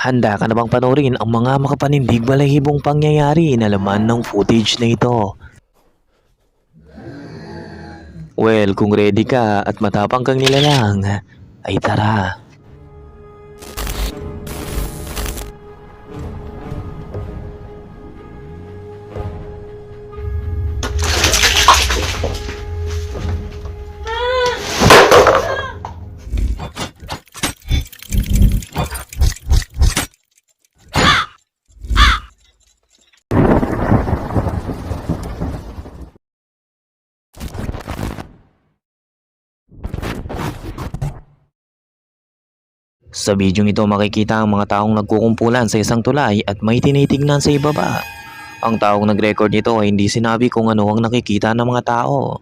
Handa ka na bang panoorin ang mga makapanindig balahibong pangyayari na laman ng footage na ito? Well, kung ready ka at matapang kang nilalang, ay tara. Sa bidyong ito makikita ang mga taong nagkukumpulan sa isang tulay at may tinitignan sa ibaba. Ang taong nag-record nito ay hindi sinabi kung ano ang nakikita ng mga tao.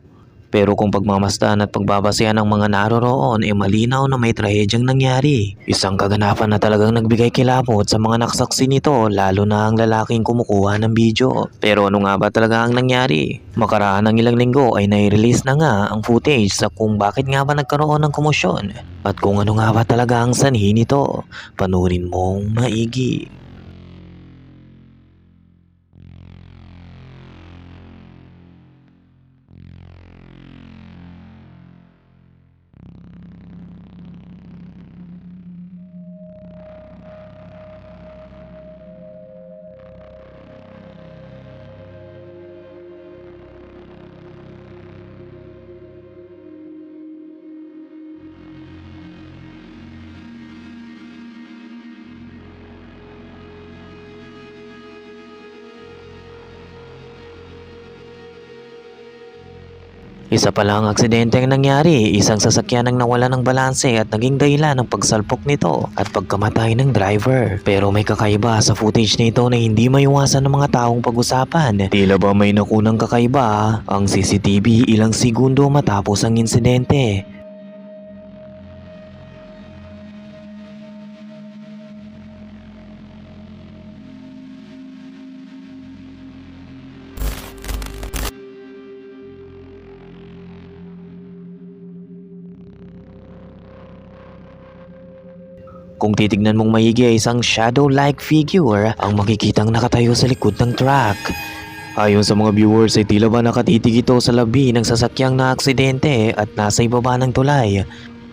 Pero kung pagmamasdan at pagbabasehan ng mga naroroon ay malinaw na may trahedyang nangyari. Isang kaganapan na talagang nagbigay kilabot sa mga nakasaksi nito lalo na ang lalaking kumukuha ng video. Pero ano nga ba talaga ang nangyari? Makaraan ng ilang linggo ay nai-release na nga ang footage sa kung bakit nga ba nagkaroon ng komosyon at kung ano nga ba talaga ang sanhi nito. Panurin mong maigi. Isa pa lang aksidente ang nangyari, isang sasakyan ang nawala ng balanse at naging dahilan ng pagsalpok nito at pagkamatay ng driver. Pero may kakaiba sa footage nito na hindi maiwasan ng mga taong pag-usapan. Tila ba may nakunang kakaiba ang CCTV ilang segundo matapos ang insidente. Kung titignan mong maigi ay isang shadow-like figure ang makikitang nakatayo sa likod ng truck. Ayon sa mga viewers ay tila ba nakatitig ito sa labi ng sasakyang na aksidente at nasa ibaba ng tulay.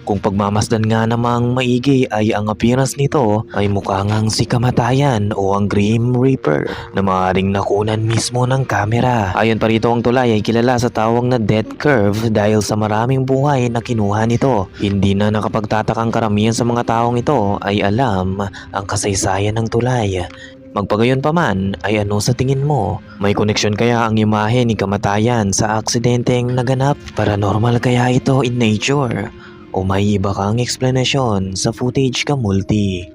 Kung pagmamasdan nga namang maigi ay ang appearance nito ay mukha ngang si Kamatayan o ang Grim Reaper na maaaring nakunan mismo ng kamera. Ayon pa rito ang tulay ay kilala sa tawag na death curve dahil sa maraming buhay na kinuha nito. Hindi na nakapagtatakang karamihan sa mga taong ito ay alam ang kasaysayan ng tulay. Magpagayon pa man ay ano sa tingin mo? May koneksyon kaya ang imahe ni kamatayan sa aksidenteng naganap? Paranormal kaya ito in nature? O may iba kang explanation sa footage ka multi?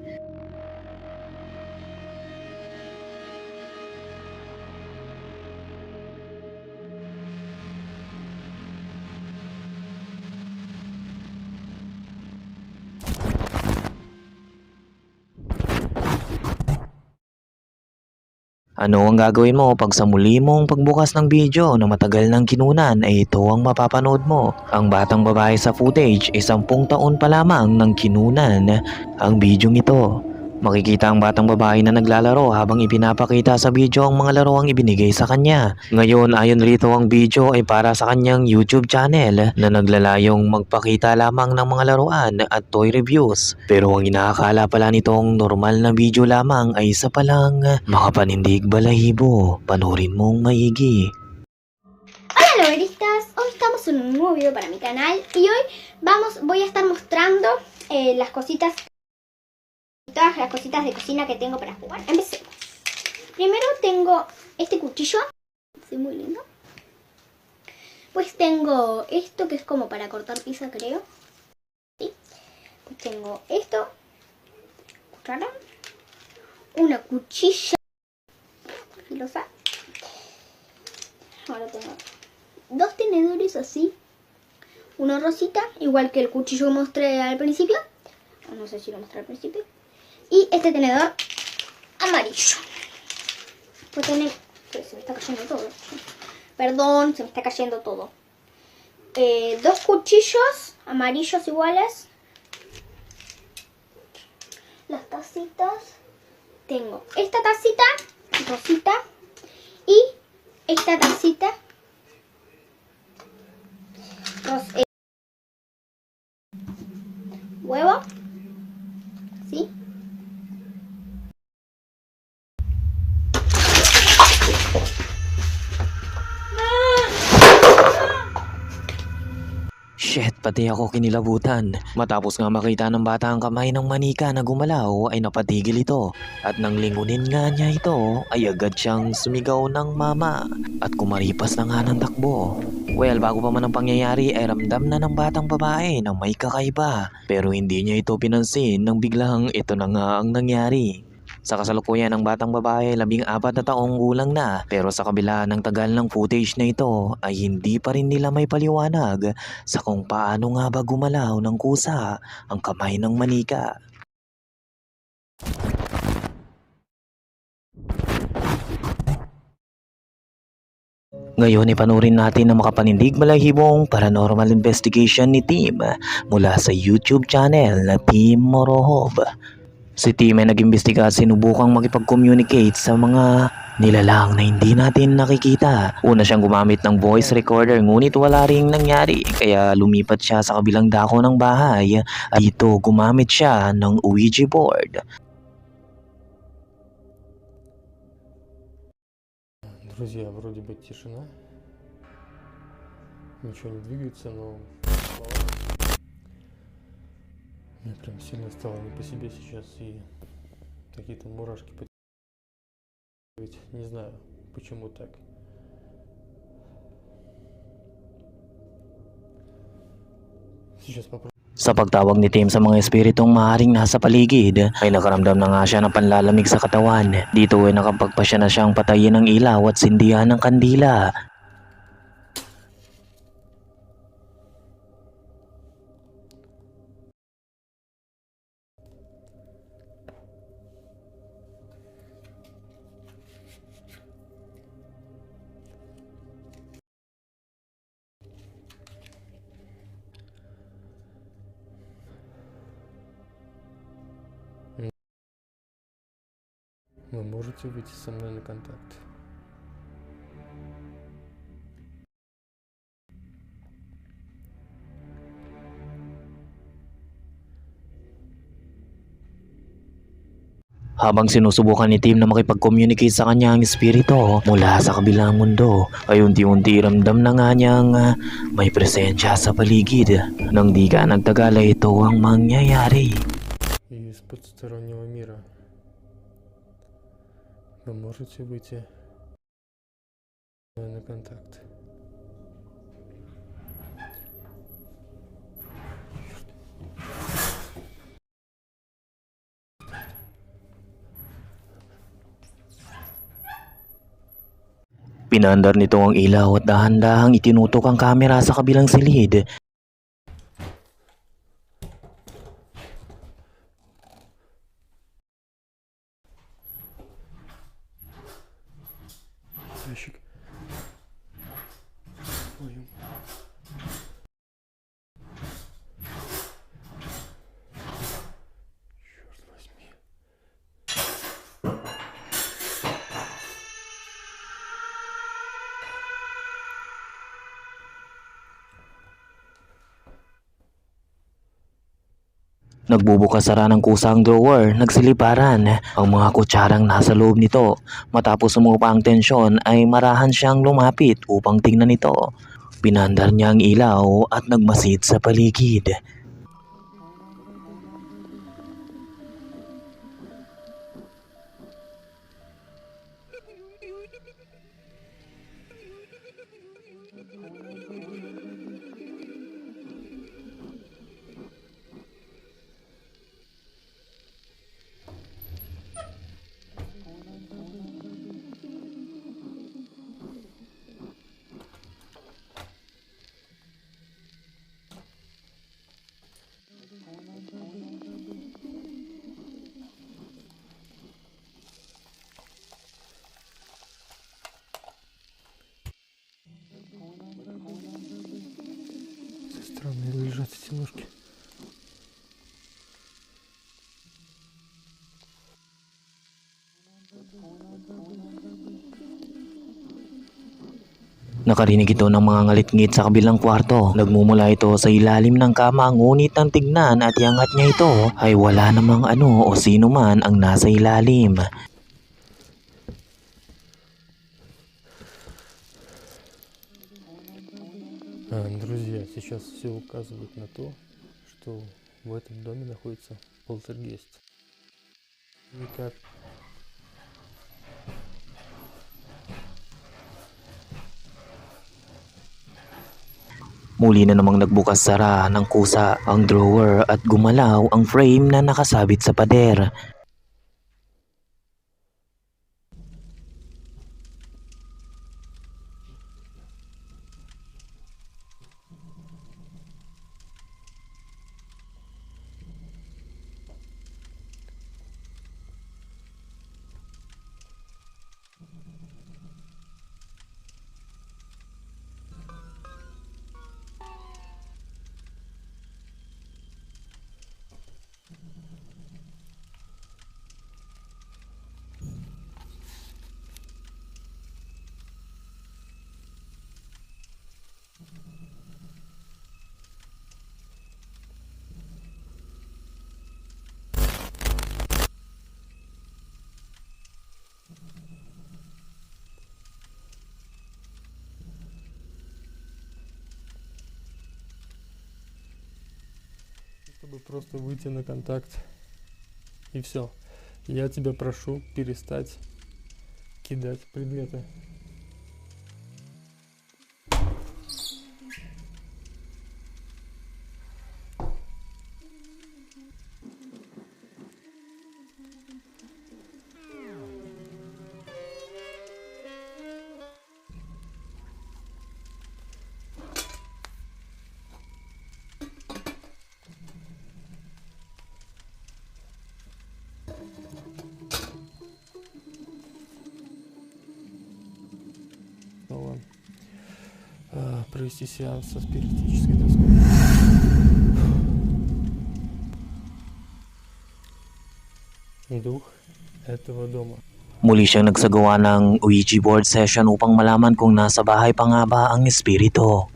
Ano ang gagawin mo pag sa muli mong pagbukas ng video na matagal ng kinunan ay ito ang mapapanood mo? Ang batang babae sa footage ay sampung taon pa lamang ng kinunan ang video ito. Makikita ang batang babae na naglalaro habang ipinapakita sa video ang mga laro ang ibinigay sa kanya. Ngayon ayon rito ang video ay para sa kanyang YouTube channel na naglalayong magpakita lamang ng mga laruan at toy reviews. Pero ang inaakala pala nitong normal na video lamang ay isa palang makapanindig balahibo. Panorin mong maigi. Hola loberistas, hoy estamos en un nuevo video para mi canal y hoy vamos, voy a estar mostrando eh, las cositas, todas las cositas de cocina que tengo para jugar. Empecemos. Primero tengo este cuchillo, sí, muy lindo. Pues tengo esto que es como para cortar pizza creo. ¿Sí? Pues tengo esto, cuchara, una cuchilla filosa. Ahora tengo dos tenedores así. Uno rosita, igual que el cuchillo que mostré al principio. No sé si lo mostré al principio. Y este tenedor amarillo. Pues tener... Se me está cayendo todo. Perdón, se me está cayendo todo. Eh, dos cuchillos amarillos iguales. Las tacitas. tengo esta tacita rosita y esta tacita ros- eh, huevo ¿sí? Pati ako kinilabutan. Matapos nga makita ng bata ang kamay ng manika na gumalaw ay napatigil ito. At nang lingunin nga niya ito ay agad siyang sumigaw ng mama at kumaripas na nga ng takbo. Well, bago pa man ang pangyayari ay ramdam na ng batang babae na may kakaiba. Pero hindi niya ito pinansin nang biglang ito na nga ang nangyari. Sa kasalukuyan ng batang babae, labing apat na taong gulang na pero sa kabila ng tagal ng footage na ito ay hindi pa rin nila may paliwanag sa kung paano nga ba gumalaw ng kusa ang kamay ng manika. Ngayon ipanurin natin ang makapanindig malahibong paranormal investigation ni Tim mula sa YouTube channel na Team Morohob. Si Tim ay nag-imbestiga at sinubukang makipag-communicate sa mga nilalang na hindi natin nakikita. Una siyang gumamit ng voice recorder ngunit wala ring nangyari kaya lumipat siya sa kabilang dako ng bahay at dito gumamit siya ng Ouija board. Друзья, вроде бы тишина. Ничего не двигается, но... Мне прям сильно стало не по себе сейчас и какие-то мурашки по Ведь не знаю, почему так. Сейчас попробую. Sa pagtawag ni Tim sa mga espiritong maaaring nasa paligid, ay nakaramdam na nga siya ng panlalamig sa katawan. Dito ay nakapagpasya na siyang patayin ng ilaw at sindihan ng kandila. Вы можете выйти со мной на контакт. Habang sinusubukan ni Tim na makipag-communicate sa kanya ang espiritu mula sa kabilang mundo, ay unti-unti ramdam na nga niyang ah, may presensya sa paligid. Nang di ka nagtagal ay ito ang mangyayari. И из потустороннего мира. Вы можете выйти на контакт. Pinandar nito ang ilaw at dahan-dahang itinutok ang kamera sa kabilang silid Nagbubukas sara ng kusang drawer, nagsiliparan ang mga kutsarang nasa loob nito. Matapos sumupa ang tensyon ay marahan siyang lumapit upang tingnan ito. Pinandar niya ang ilaw at nagmasid sa paligid. странные лежат эти ножки. Nakarinig ito ng mga ngalit-ngit sa kabilang kwarto. Nagmumula ito sa ilalim ng kama ngunit ang tignan at iangat niya ito ay wala namang ano o sino man ang nasa ilalim. Все указывает на то, что в этом доме находится полтергейст. Никак. Muli na namang nagbukas sara ng kusa ang drawer at gumalaw ang frame na nakasabit sa pader. Чтобы просто выйти на контакт. И все. Я тебя прошу перестать кидать предметы. а, провести сеанс со спиритической доской. Дух этого дома. Muli siyang nagsagawa ng Ouija board session upang malaman kung nasa bahay pa nga ba ang espiritu.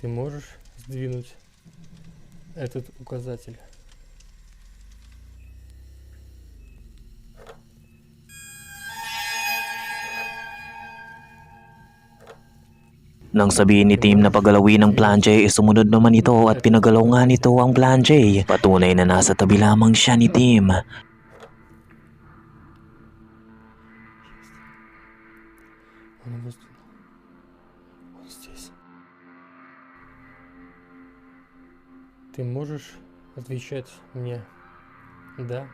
Ты можешь сдвинуть этот указатель? Nang sabihin ni Tim na pagalawin ang planche, eh, sumunod naman ito at pinagalaw nga nito ang planche. Patunay na nasa tabi lamang siya ni Tim. Он, воз- он здесь. Ты можешь отвечать мне да,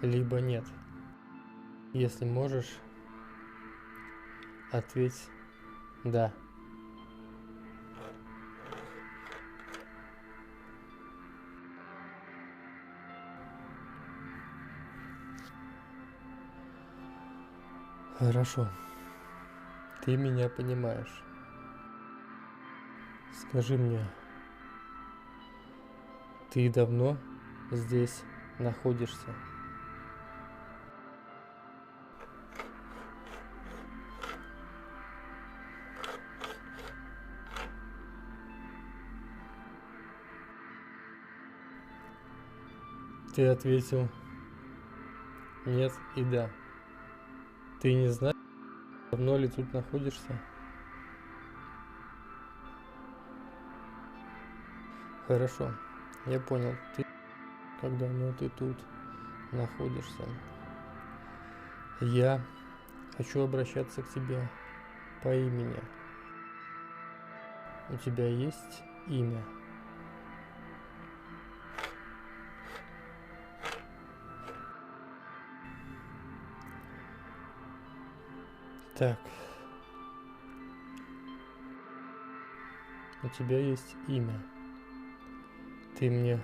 либо нет. Если можешь, ответь да. Хорошо. Ты меня понимаешь. Скажи мне, ты давно здесь находишься? Ты ответил нет и да. Ты не знаешь, давно ли тут находишься? Хорошо, я понял. Ты как давно ты тут находишься? Я хочу обращаться к тебе по имени. У тебя есть имя? Так. У тебя есть имя. Ты мне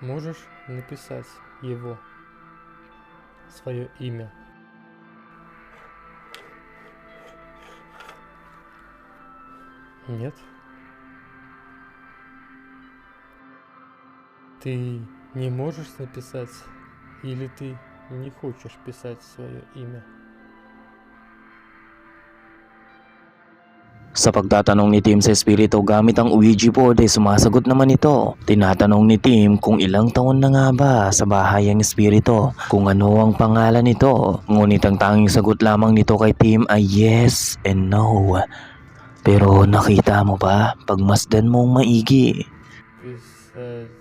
можешь написать его, свое имя? Нет? Ты не можешь написать или ты не хочешь писать свое имя? Sa pagtatanong ni Tim sa espiritu gamit ang Ouija board ay sumasagot naman ito. Tinatanong ni Tim kung ilang taon na nga ba sa bahay ang espiritu, kung ano ang pangalan nito. Ngunit ang tanging sagot lamang nito kay Tim ay yes and no. Pero nakita mo ba pagmasdan mong maigi? Is, uh...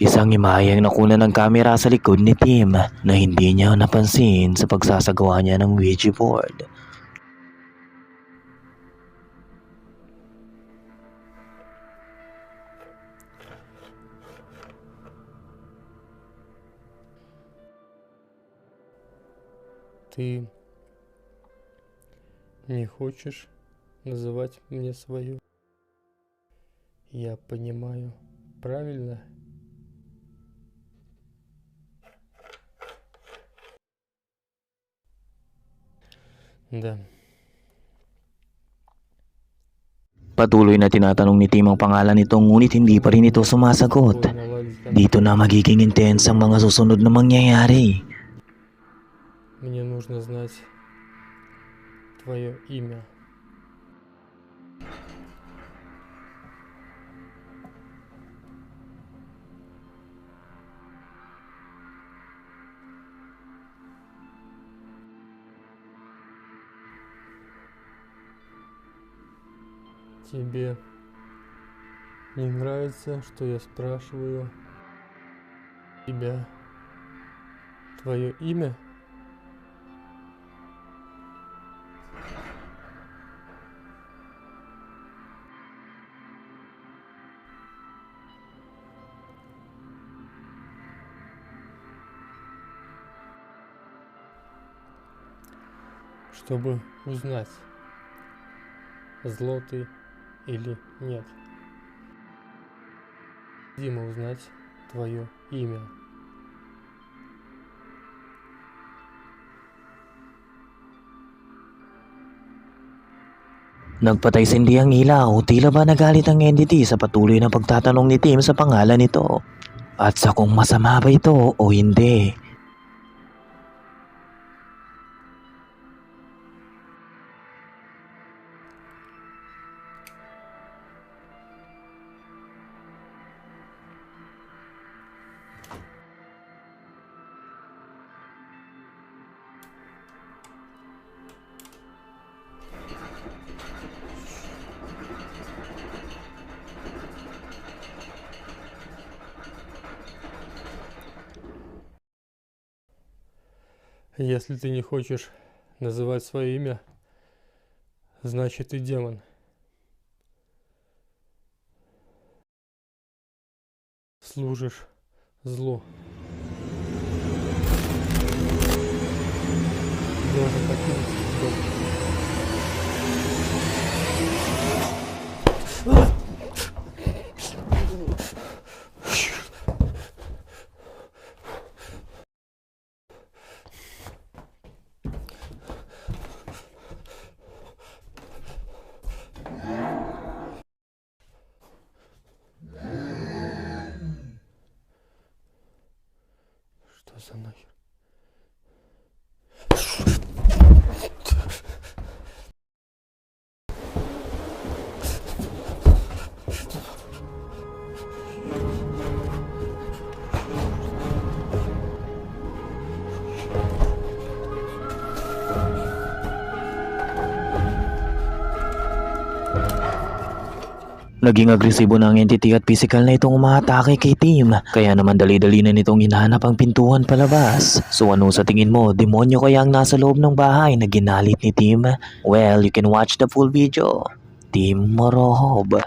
Isang imayang nakuna ng kamera sa likod ni Tim na hindi niya napansin sa pagsasagawa niya ng Ouija board. Ты не хочешь называть мне свою? Я понимаю, правильно? Да. Patuloy na tinatanong ni Tim ang pangalan nito ngunit hindi pa rin ito sumasagot. Ой, наладить контакт. Dito na magiging intense ang mga susunod na mangyayari. Мне нужно знать твое имя. Тебе не нравится, что я спрашиваю тебя твое имя? чтобы узнать, зло ты или нет. Необходимо узнать твое имя. Nagpatay sindi ang ilaw, tila ba nagalit ang entity sa patuloy na pagtatanong ni Tim sa pangalan nito. At sa kung masama ba ito o hindi. Если ты не хочешь называть свое имя, значит ты демон. Служишь злу. Должен покинуть дом. Naging agresibo na ang entity at physical na itong umaatake kay Tim. Kaya naman dali-dali na nitong hinahanap ang pintuan palabas. So ano sa tingin mo, demonyo kaya ang nasa loob ng bahay na ginalit ni Tim? Well, you can watch the full video. Tim Morohob.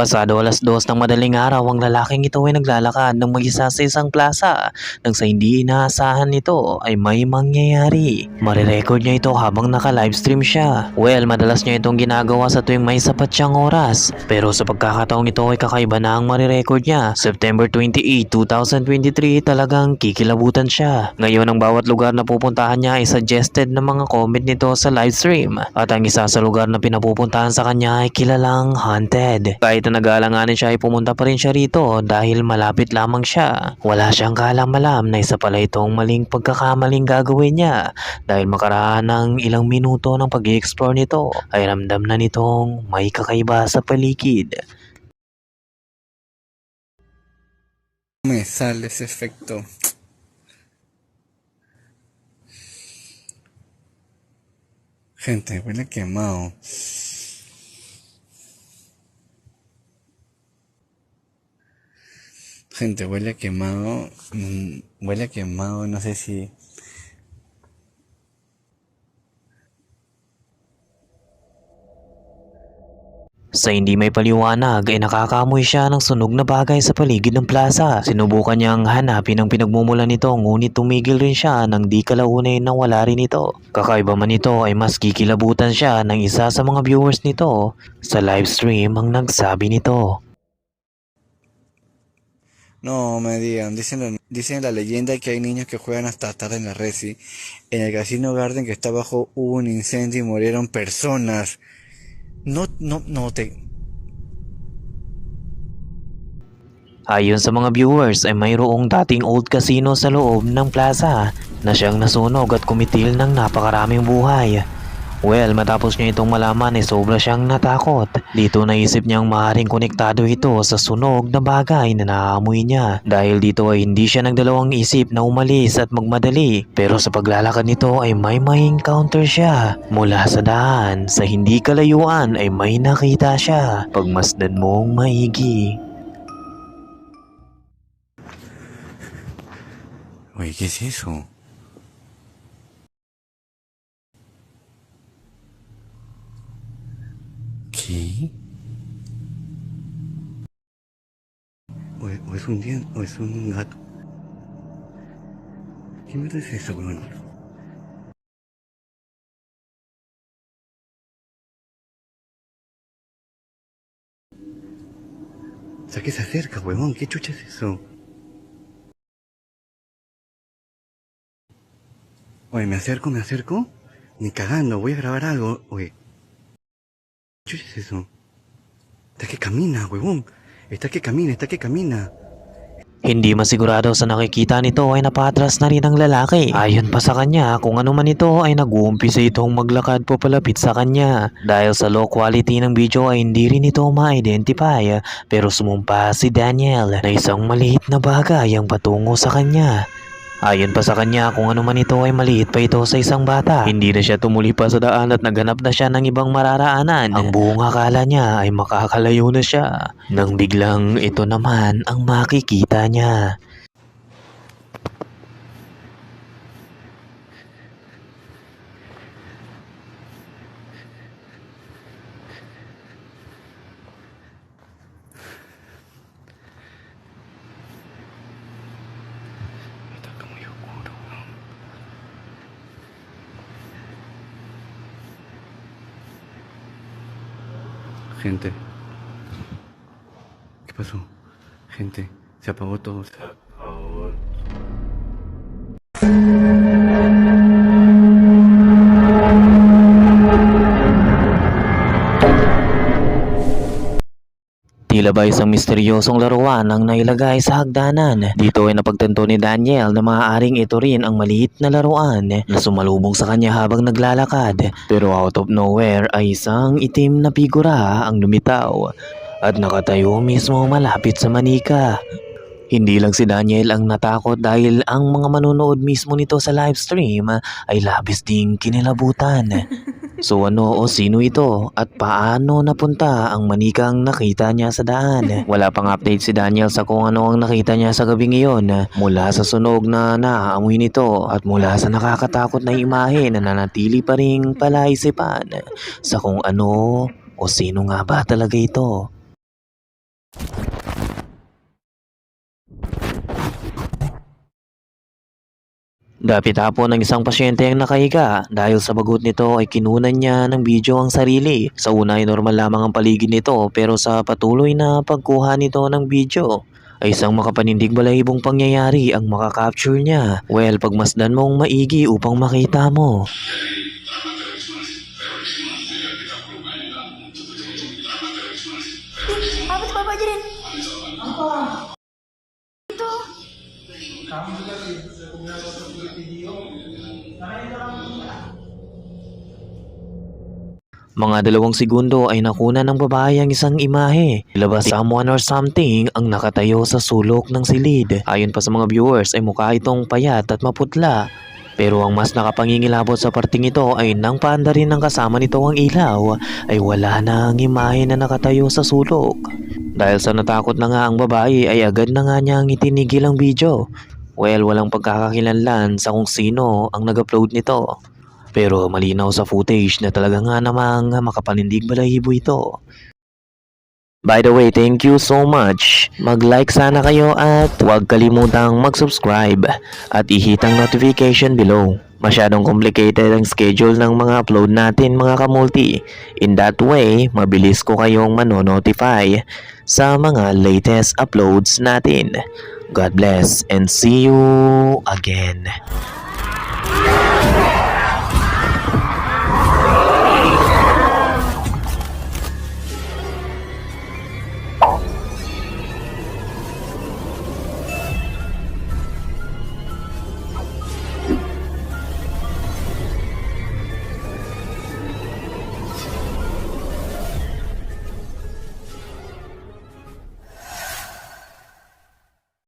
Pasado alas dos ng madaling araw ang lalaking ito ay naglalakad ng mag-isa sa isang plaza nang sa hindi inaasahan nito ay may mangyayari. Marirecord niya ito habang naka-livestream siya. Well, madalas niya itong ginagawa sa tuwing may sapat siyang oras. Pero sa pagkakataong ito ay kakaiba na ang marirecord niya. September 28, 2023 talagang kikilabutan siya. Ngayon ang bawat lugar na pupuntahan niya ay suggested na mga comment nito sa livestream. At ang isa sa lugar na pinapupuntahan sa kanya ay kilalang haunted. Kahit na nag-aalanganin siya ay pumunta pa rin siya rito dahil malapit lamang siya. Wala siyang kaalam-alam na isa pala itong maling pagkakamaling gagawin niya dahil makaraan ng ilang minuto ng pag explore nito ay ramdam na nitong may kakaiba sa paligid. me sale ese. Gente, huele quemado. Gente, huele a quemado. mm, Huele a quemado, no sé si. Sa hindi may paliwanag ay nakakamoy siya ng sunog na bagay sa paligid ng plaza. Sinubukan niyang hanapin ang pinagmumulan nito ngunit tumigil rin siya nang di kalaunay na wala rin ito. Kakaiba man ito ay mas kikilabutan siya ng isa sa mga viewers nito. Sa livestream ang nagsabi nito. No me digan, dicen, dicen la leyenda que hay niños que juegan hasta tarde en la Resi. En el Casino Garden que está abajo hubo un incendio y murieron personas. No, no, no te. Ayon sa mga viewers ay mayroong dating old casino sa loob ng plaza na siyang nasunog at kumitil ng napakaraming buhay. Well, matapos niya itong malaman ay sobra siyang natakot. Dito naisip niyang maaaring konektado ito sa sunog na bagay na naamoy niya. Dahil dito ay hindi siya nagdalawang isip na umalis at magmadali. Pero sa paglalakad nito ay may may encounter siya. Mula sa daan, sa hindi kalayuan ay may nakita siya. Pagmasdan mong maigi. Oye, ¿qué es eso? O, es- un dien, o es un gato. ¿Qué mierda es eso, weón? O sea, que se acerca, huevón. ¿Qué chucha es eso? Oye, ¿me acerco, me acerco? Ni cagando, voy a grabar algo. Oye. ¿Qué es eso? Está que camina, huevón. Está que camina, está que camina. Hindi masigurado sa nakikita nito ay napatras na rin ang lalaki. Ayon pa sa kanya, kung ano man ito ay nag-uumpisa itong maglakad papalapit sa kanya. Dahil sa low quality ng video ay hindi rin ito ma-identify. Pero sumumpa si Daniel na isang maliit na bagay ang patungo sa kanya. Ayon pa sa kanya, kung ano man ito ay maliit pa ito sa isang bata. Hindi na siya tumuli pa sa daan at naghanap na siya ng ibang mararaanan. Ang buong akala niya ay makakalayo na siya. Nang biglang ito naman ang makikita niya. Gente. ¿Qué pasó? Gente, se apagó todo. Ba isang misteryosong laruan ang nailagay sa hagdanan. Dito ay napagtanto ni Daniel na maaaring ito rin ang maliit na laruan na sumalubong sa kanya habang naglalakad. Pero out of nowhere ay isang itim na figura ang lumitaw at nakatayo mismo malapit sa manika. Hindi lang si Daniel ang natakot dahil ang mga manonood mismo nito sa livestream ay labis ding kinilabutan. So ano o sino ito at paano napunta ang manikang nakita niya sa daan? Wala pang update si Daniel sa kung ano ang nakita niya sa gabi ngayon mula sa sunog na naaamoy nito at mula sa nakakatakot na imahe na nanatili pa ring palaisipan sa kung ano o sino nga ba talaga ito. Dapit hapon ng isang pasyente ang nakahiga dahil sa bagot nito ay kinunan niya ng video ang sarili. Sa una ay normal lamang ang paligid nito pero sa patuloy na pagkuha nito ng video ay isang makapanindig balahibong pangyayari ang makakapture niya. Well, pagmasdan mong maigi upang makita mo. Mga dalawang segundo ay nakuna ng babae ang isang imahe. Labas someone or something ang nakatayo sa sulok ng silid. Ayon pa sa mga viewers ay mukha itong payat at maputla. Pero ang mas nakapangingilabot sa parting ito ay nang paanda rin ng kasama nito ang ilaw ay wala na ang imahe na nakatayo sa sulok. Dahil sa natakot na nga ang babae ay agad na nga niyang itinigil ang video. Well, walang pagkakakilanlan sa kung sino ang nag-upload nito. Pero malinaw sa footage na talaga nga namang makapanindig balahibo ito. By the way, thank you so much. Mag-like sana kayo at huwag kalimutang mag-subscribe at i-hit ang notification below. Masyadong complicated ang schedule ng mga upload natin mga kamulti. In that way, mabilis ko kayong manonotify sa mga latest uploads natin. God bless and see you again.